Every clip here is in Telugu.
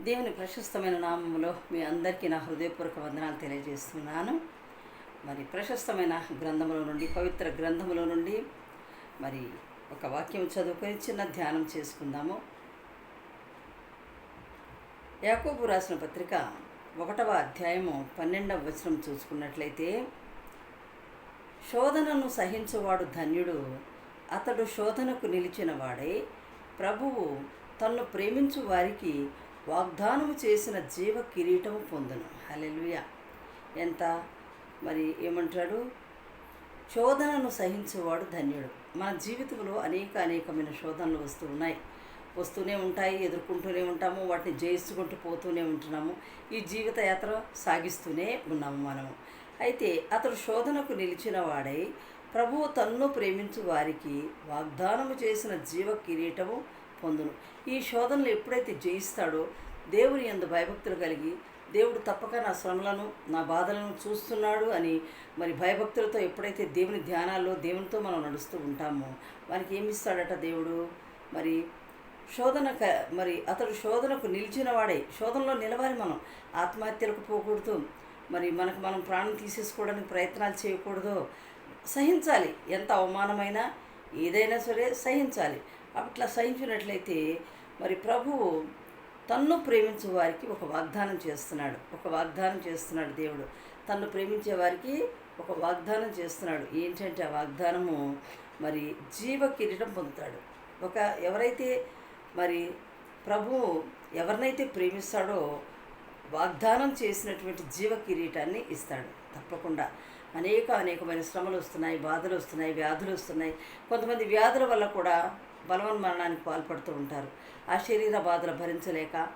దేవుని ప్రశస్తమైన నామంలో మీ అందరికీ నా హృదయపూర్వక వందనాలు తెలియజేస్తున్నాను. మరి ప్రశస్తమైన గ్రంథముల నుండి పవిత్ర గ్రంథముల నుండి మరి ఒక వాక్యం చదువుకొని చిన్న ధ్యానం చేసుకుందాము. యాకోబు రాసిన పత్రిక ఒకటవ అధ్యాయము పన్నెండవ వచనం చూసుకున్నట్లయితే శోధనను సహించువాడు ధన్యుడు అతడు శోధనకు నిలిచిన వాడై. ప్రభువు తన్ను ప్రేమించు వారికి వాగ్దానము చేసిన జీవ కిరీటము పొందును. హలెలుయ ఎంత? మరి ఏమంటాడు? శోధనను సహించేవాడు ధన్యుడు. మన జీవితంలో అనేక అనేకమైన శోధనలు వస్తూ ఉన్నాయి. వస్తూనే ఉంటాయి ఎదుర్కొంటూనే ఉంటాము వాటిని జయించుకుంటూ పోతూనే ఉంటున్నాము. ఈ జీవిత యాత్ర సాగిస్తూనే ఉన్నాము మనము. అయితే అతడు శోధనకు నిలిచిన వాడై ప్రభువు తన్ను ప్రేమించు వారికి వాగ్దానము చేసిన జీవ కిరీటము పొందును. ఈ శోధనలు ఎప్పుడైతే జయిస్తాడో దేవుని ఎందు భయభక్తులు కలిగి దేవుడు తప్పక నా శ్రమలను నా బాధలను చూస్తున్నాడు అని మరి భయభక్తులతో ఎప్పుడైతే దేవుని ధ్యానాల్లో దేవునితో మనం నడుస్తూ ఉంటామో వానికి ఏమిస్తాడట దేవుడు? మరి శోధన క- మరి అతడు శోధనకు నిలిచిన వాడే. శోధనలో నిలవాలి మనం. ఆత్మహత్యలకు పోకూడదు. మరి మనకు మనం ప్రాణం తీసేసుకోవడానికి ప్రయత్నాలు చేయకూడదు. సహించాలి. ఎంత అవమానమైనా ఏదైనా సరే సహించాలి. అట్లా సహించినట్లయితే మరి ప్రభువు తన్ను ప్రేమించే వారికి ఒక వాగ్దానం చేస్తున్నాడు. ఒక వాగ్దానం చేస్తున్నాడు దేవుడు. తన్ను ప్రేమించే వారికి ఒక వాగ్దానం చేస్తున్నాడు. ఏంటంటే ఆ వాగ్దానము మరి జీవ కిరీటం పొందుతాడు. ఒక ఎవరైతే మరి ప్రభువు ఎవరినైతే ప్రేమిస్తాడో వాగ్దానం చేసినటువంటి జీవ కిరీటాన్ని ఇస్తాడు. తప్పకుండా. అనేక అనేకమైన శ్రమలు వస్తున్నాయి బాధలు వస్తున్నాయి వ్యాధులు వస్తున్నాయి. కొంతమంది వ్యాధుల వల్ల కూడా బలవన్ మరణానికి పాల్పడుతూ ఉంటారు. ఆ శరీర బాధలు భరించలేక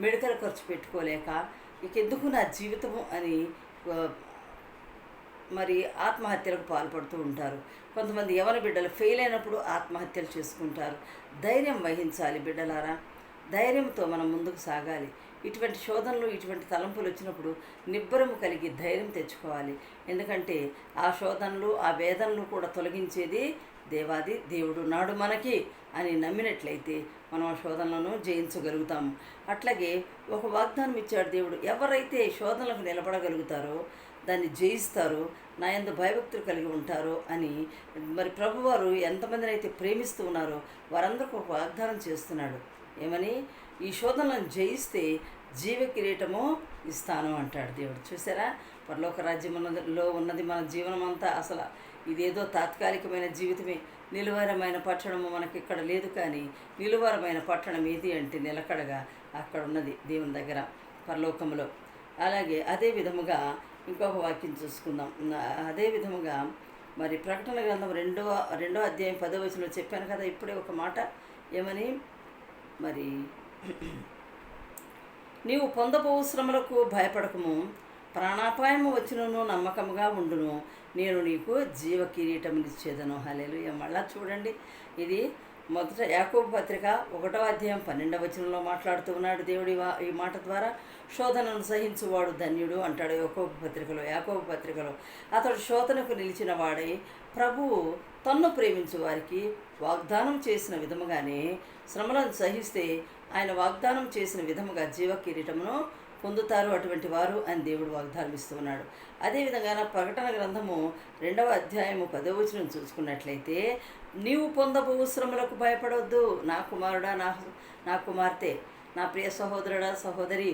మెడికల్ ఖర్చు పెట్టుకోలేక ఇక ఎందుకు నా జీవితము అని మరి ఆత్మహత్యలకు పాల్పడుతూ ఉంటారు. కొంతమంది యవన బిడ్డలు ఫెయిల్ అయినప్పుడు ఆత్మహత్యలు చేసుకుంటారు. ధైర్యం వహించాలి బిడ్డలారా. ధైర్యంతో మనం ముందుకు సాగాలి. ఇటువంటి శోధనలు ఇటువంటి తలంపులు వచ్చినప్పుడు నిబ్బరము కలిగి ధైర్యం తెచ్చుకోవాలి. ఎందుకంటే ఆ శోధనలు ఆ వేదనలు కూడా తొలగించేది దేవాది దేవుడు నాడు మనకి అని నమ్మినట్లయితే మనం ఆ శోధనలను జయించగలుగుతాము అట్లాగే ఒక వాగ్దానం ఇచ్చాడు దేవుడు ఎవరైతే శోధనలకు నిలబడగలుగుతారో దాన్ని జయిస్తారు నా ఎందు భయభక్తులు కలిగి ఉంటారో అని మరి ప్రభువారు ఎంతమందిని అయితే ప్రేమిస్తూ ఉన్నారో వారందరికీ ఒక వాగ్దానం చేస్తున్నాడు. ఏమని? ఈ శోధనలను జయిస్తే జీవ కిరీటము ఇస్తాను అంటాడు దేవుడు. చూసారా? పరలోక రాజ్యం ఉన్నది మన జీవనం అంతా అసలు ఇదేదో తాత్కాలికమైన జీవితమే. నిలువరమైన పట్టణము మనకి ఇక్కడ లేదు కానీ నిలువరమైన పట్టణం ఏది అంటే నిలకడగా అక్కడ ఉన్నది దేవుని దగ్గర పరలోకంలో అలాగే అదే విధముగా ఇంకొక వాక్యం చూసుకుందాం. అదే విధముగా మరి ప్రకటన గ్రంథం రెండవ రెండో అధ్యాయం పదో వచనంలో చెప్పాను కదా ఇప్పుడే ఒక మాట. ఏమని? మరి నీవు పొందబోవు శ్రమలకు భయపడకము. ప్రాణాపాయము వచ్చినను నమ్మకముగా ఉండును. నేను నీకు జీవ కిరీటమునిచ్చేదను. హలేలు మళ్ళా చూడండి. ఇది మొదట యాకోబు పత్రిక ఒకటో అధ్యాయం పన్నెండవ వచనంలో మాట్లాడుతూ ఉన్నాడు దేవుడి వా- ఈ మాట ద్వారా. శోధనను సహించువాడు ధన్యుడు అంటాడు యాకోబు పత్రికలో యాకోబు పత్రికలో. అతడు శోధనకు నిలిచిన వాడై ప్రభువు తన్ను ప్రేమించు వారికి వాగ్దానం చేసిన విధముగానే శ్రమలను సహిస్తే ఆయన వాగ్దానం చేసిన విధముగా జీవ కిరీటమును పొందుతారు అటువంటి వారు అని దేవుడు వాగ్దానం ఇస్తున్నాడు అదేవిధంగా నా ప్రకటన గ్రంథము రెండవ అధ్యాయము పదవచనం చూసుకున్నట్లయితే నీవు పొందబో శ్రమలకు భయపడవద్దు నా కుమారుడా నా నా కుమార్తె నా ప్రియ సహోదరుడా సహోదరి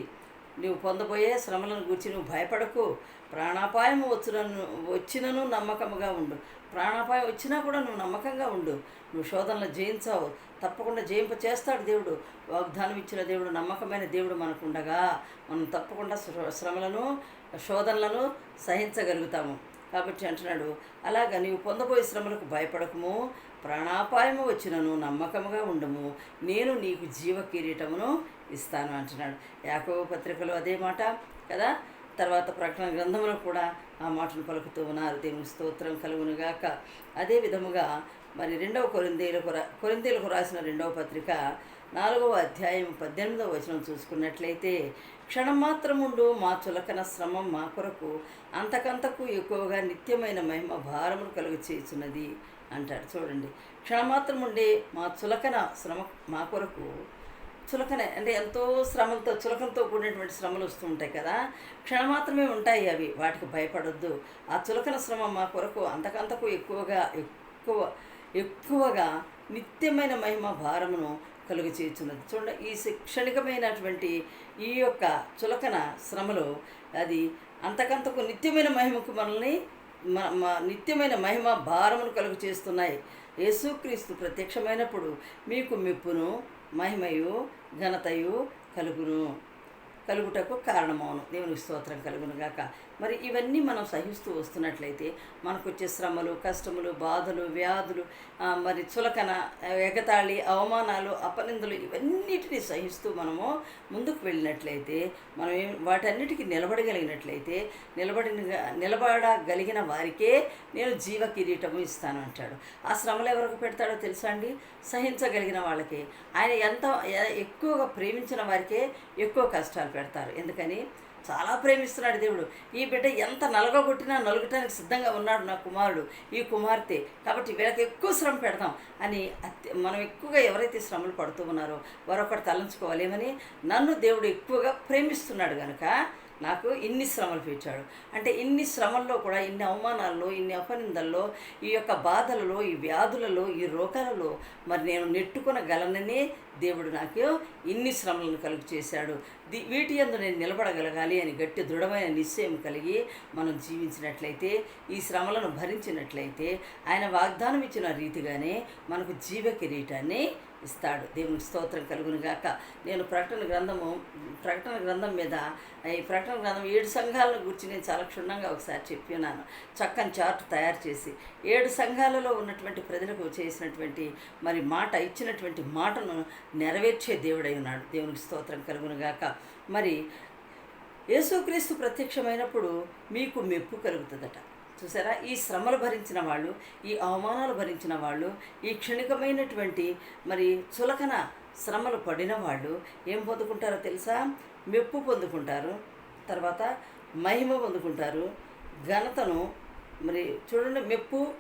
నీవు పొందబోయే శ్రమలను గురించి నువ్వు భయపడకు. ప్రాణాపాయం వచ్చినను వచ్చినను నమ్మకముగా ఉండు. ప్రాణాపాయం వచ్చినా కూడా నువ్వు నమ్మకంగా ఉండు. నువ్వు శోధనలు జయించావు. తప్పకుండా జయింప చేస్తాడు దేవుడు. వాగ్దానం ఇచ్చిన దేవుడు నమ్మకమైన దేవుడు మనకుండగా మనం తప్పకుండా శ్ర- శ్రమలను శోధనలను సహించగలుగుతాము. కాబట్టి అంటున్నాడు అలాగా నీవు పొందబోయే శ్రమలకు భయపడకము. ప్రాణాపాయము వచ్చినను నమ్మకముగా ఉండము. నేను నీకు జీవ కిరీటమును ఇస్తాను అంటున్నాడు. యాకవ పత్రికలో అదే మాట కదా? తర్వాత ప్రకటన గ్రంథంలో కూడా ఆ మాటను పలుకుతూ ఉన్నారు. దేవుని స్తోత్రం కలుగునుగాక. అదే విధముగా మరి రెండవ కొరిందేలకు రా కొరిందేలకు రాసిన రెండవ పత్రిక నాలుగవ అధ్యాయం పద్దెనిమిదవ వచనం చూసుకున్నట్లయితే క్షణం మాత్రముండు మా చులకన శ్రమం మా కొరకు అంతకంతకు ఎక్కువగా నిత్యమైన మహిమ భారమును కలుగు చేస్తున్నది అంటాడు చూడండి. క్షణమాత్రం ఉండే మా చులకన శ్రమ మా కొరకు చులకన అంటే ఎంతో శ్రమలతో చులకనతో కూడినటువంటి శ్రమలు వస్తూ ఉంటాయి కదా. క్షణమాత్రమే ఉంటాయి అవి. వాటికి భయపడొద్దు. ఆ చులకన శ్రమ మా కొరకు అంతకంతకు ఎక్కువగా ఎక్కువ ఎక్కువగా నిత్యమైన మహిమ భారమును కలుగు చేస్తున్నది చూడండి ఈ శిక్షణికమైనటువంటి ఈ యొక్క చులకన శ్రమలో అది అంతకంతకు నిత్యమైన మహిమకు మనల్ని నిత్యమైన మహిమ భారమును కలుగు చేస్తున్నాయి. యేసుక్రీస్తు ప్రత్యక్షమైనప్పుడు మీకు మెప్పును మహిమయు ఘనతయు కలుగును. కలుగుటకు కారణమవును దేవునికి స్తోత్రం కలుగును గాక మరి ఇవన్నీ మనం సహిస్తూ వస్తున్నట్లయితే మనకు వచ్చే శ్రమలు కష్టములు బాధలు వ్యాధులు మరి చులకన ఎగతాళి అవమానాలు అపనిందలు ఇవన్నిటిని సహిస్తూ మనము ముందుకు వెళ్ళినట్లయితే మనం వాటన్నిటికీ నిలబడగలిగినట్లయితే నిలబడిన నిలబడగలిగిన వారికే నేను జీవ కిరీటము ఇస్తాను అంటాడు. ఆ శ్రమలు ఎవరికి పెడతాడో తెలుసా అండి? సహించగలిగిన వాళ్ళకి. ఆయన ఎంత ఎక్కువగా ప్రేమించిన వారికే ఎక్కువ కష్టాలు పెడతారు. ఎందుకని? చాలా ప్రేమిస్తున్నాడు దేవుడు. ఈ బిడ్డ ఎంత నలగొట్టినా నలుగటానికి సిద్ధంగా ఉన్నాడు నా కుమారుడు ఈ కుమార్తె. కాబట్టి వీళ్ళకి ఎక్కువ శ్రమ పెడదాం అని మనం ఎక్కువగా ఎవరైతే శ్రమలు పడుతూ ఉన్నారో వారొకటి తలంచుకోవాలి ఏమని? నన్ను దేవుడు ఎక్కువగా ప్రేమిస్తున్నాడు కనుక నాకు ఇన్ని శ్రమలు పెట్టాడు అంటే ఇన్ని శ్రమల్లో కూడా ఇన్ని అవమానాల్లో ఇన్ని అపనిందల్లో ఈ యొక్క బాధలలో ఈ వ్యాధులలో ఈ రోగాలలో మరి నేను నెట్టుకునగలనని దేవుడు నాకు ఇన్ని శ్రమలను కలుగు చేశాడు ది వీటి యందు నేను నిలబడగలగాలి అని గట్టి దృఢమైన నిశ్చయం కలిగి మనం జీవించినట్లయితే ఈ శ్రమలను భరించినట్లయితే ఆయన వాగ్దానం ఇచ్చిన రీతిగానే మనకు జీవ కిరీటాన్ని ఇస్తాడు. దేవుని స్తోత్రం కలుగును గాక. నేను ప్రకటన గ్రంథము ప్రకటన గ్రంథం మీద ఈ ప్రకటన గ్రంథం ఏడు సంఘాలను గురించి నేను చాలా క్షుణ్ణంగా ఒకసారి చెప్పి ఉన్నాను. చక్కని చార్ట్ తయారు చేసి ఏడు సంఘాలలో ఉన్నటువంటి ప్రజలకు చేసినటువంటి మరి మాట ఇచ్చినటువంటి మాటను నెరవేర్చే దేవుడై ఉన్నాడు. దేవునికి స్తోత్రం కలుగునుగాక. మరి యేసుక్రీస్తు ప్రత్యక్షమైనప్పుడు మీకు మెప్పు కలుగుతుందట. చూసారా? ఈ శ్రమలు భరించిన వాళ్ళు ఈ అవమానాలు భరించిన వాళ్ళు ఈ క్షణికమైనటువంటి మరి చులకన శ్రమలు పడిన వాళ్ళు ఏం పొందుకుంటారో తెలుసా? మెప్పు పొందుకుంటారు. తర్వాత మహిమ పొందుకుంటారు. ఘనతను మరి చూడండి మెప్పు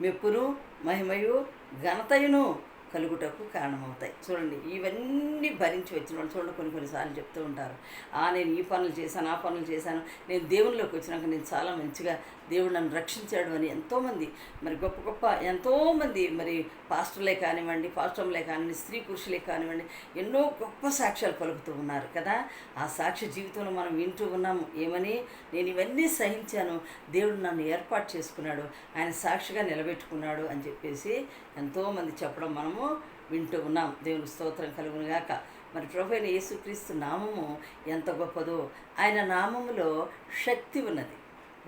మెప్పును మహిమయు ఘనతయును కలుగుటకు కారణమవుతాయి. చూడండి ఇవన్నీ భరించి వచ్చిన వాళ్ళు చూడండి కొన్ని కొన్నిసార్లు చెప్తూ ఉంటారు. ఆ నేను ఈ పనులు చేశాను ఆ పనులు చేశాను. నేను దేవునిలోకి వచ్చినాక నేను చాలా మంచిగా దేవుడు నన్ను రక్షించాడు అని ఎంతోమంది మరి గొప్ప గొప్ప ఎంతోమంది మరి పాస్టర్లే కానివ్వండి పాస్టర్లే కానివ్వండి స్త్రీ పురుషులే కానివ్వండి ఎన్నో గొప్ప సాక్ష్యాలు పలుకుతూ ఉన్నారు కదా. ఆ సాక్ష్య జీవితంలో మనం వింటూ ఉన్నాము. ఏమని? నేను ఇవన్నీ సహించాను. దేవుడు నన్ను ఏర్పాటు చేసుకున్నాడు. ఆయన సాక్షిగా నిలబెట్టుకున్నాడు అని చెప్పేసి ఎంతోమంది చెప్పడం మనము వింటూ ఉన్నాం. దేవుని స్తోత్రం కలుగును గాక. మరి ప్రభు అయిన యేసుక్రీస్తు నామము ఎంత గొప్పదో. ఆయన నామములో శక్తి ఉన్నది.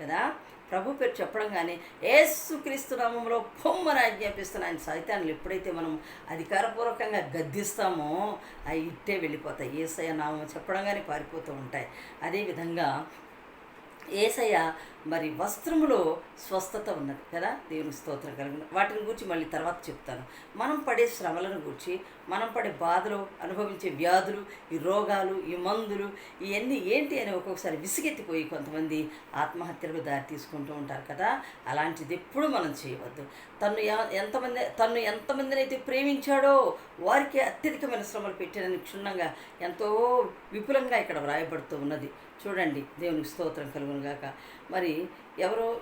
కదా? ప్రభు పేరు చెప్పడం కానీ ఏసుక్రీస్తు నామంలో బొమ్మను ఆజ్ఞాపిస్తున్న ఆయన సైతాన్ని ఎప్పుడైతే మనం అధికారపూర్వకంగా గద్దిస్తామో అవి ఇట్టే వెళ్ళిపోతాయి. ఏసయ నామం చెప్పడం కానీ పారిపోతూ ఉంటాయి. అదేవిధంగా ఏసయ్య మరి వస్త్రములో స్వస్థత ఉన్నది కదా? దేవుని స్తోత్రం కలిగిన. వాటిని గురించి మళ్ళీ తర్వాత చెప్తాను. మనం పడే శ్రమలను గురించి మనం పడే బాధలు అనుభవించే వ్యాధులు ఈ రోగాలు ఈ మందులు ఇవన్నీ ఏంటి అని ఒక్కొక్కసారి విసిగెత్తిపోయి కొంతమంది ఆత్మహత్యలకు దారి తీసుకుంటూ ఉంటారు కదా? అలాంటిది ఎప్పుడు మనం చేయవద్దు. తను ఎంతమంది తను ఎంతమందిని అయితే ప్రేమించాడో వారికి అత్యధికమైన శ్రమలు పెట్టానని క్షుణ్ణంగా ఎంతో విపులంగా ఇక్కడ వ్రాయబడుతూ ఉన్నది. చూడండి దేవునికి స్తోత్రం కలుగును గాక. మరి ఎవరో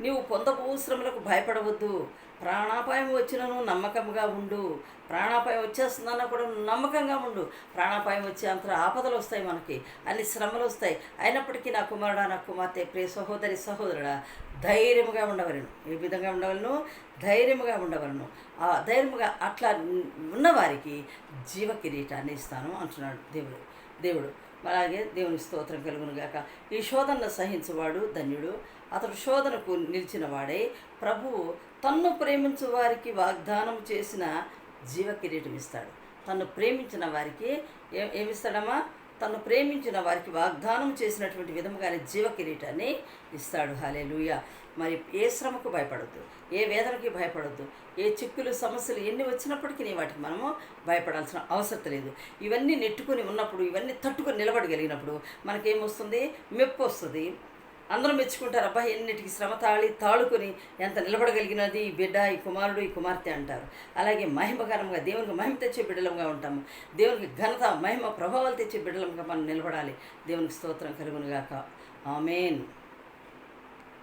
నీవు పొందబో శ్రమలకు భయపడవద్దు. ప్రాణాపాయం వచ్చినను నమ్మకంగా ఉండు. ప్రాణాపాయం వచ్చేస్తుందన్నా కూడా నమ్మకంగా ఉండు. ప్రాణాపాయం వచ్చే అంత ఆపదలు వస్తాయి మనకి అన్ని శ్రమలు వస్తాయి. అయినప్పటికీ నా కుమారుడా నా కుమార్తె ప్రియ సహోదరి సహోదరుడా ధైర్యముగా ఉండవలను. ఏ విధంగా ఉండవలను? ధైర్యముగా ఉండవలను. ఆ ధైర్యముగా అట్లా ఉన్నవారికి జీవ కిరీటాన్ని ఇస్తాను అంటున్నాడు దేవుడు. దేవుడు అలాగే దేవుని స్తోత్రం కలుగును గాక ఈ శోధనను సహించువాడు ధన్యుడు. అతడు శోధనకు నిలిచిన వాడే ప్రభువు తన్ను ప్రేమించు వారికి వాగ్దానం చేసిన జీవ కిరీటం ఇస్తాడు. తను ప్రేమించిన వారికి ఏమిస్తాడమ్మా? తను ప్రేమించిన వారికి వాగ్దానం చేసినటువంటి విధముగానే జీవ కిరీటాన్ని ఇస్తాడు. హాలేలుయ మరి ఏ శ్రమకు భయపడద్దు ఏ వేదనకి భయపడద్దు ఏ చిక్కులు సమస్యలు ఎన్ని వచ్చినప్పటికీ వాటికి మనము భయపడాల్సిన అవసరం లేదు. ఇవన్నీ నెట్టుకొని ఉన్నప్పుడు ఇవన్నీ తట్టుకొని నిలబడగలిగినప్పుడు మనకేమొస్తుంది మెప్పు వస్తుంది. అందరూ మెచ్చుకుంటారు. అబ్బాయి ఎన్నిటికి శ్రమ తాళి తాళుకొని ఎంత నిలబడగలిగినది ఈ బిడ్డ ఈ కుమారుడు ఈ కుమార్తె అంటారు. అలాగే మహిమకరంగా దేవునికి మహిమ తెచ్చే బిడ్డలంగా ఉంటాము. దేవునికి ఘనత మహిమ ప్రభావాలు తెచ్చే బిడ్డలంగా మనం నిలబడాలి. దేవునికి స్తోత్రం కలుగునుగాక. ఆమెన్.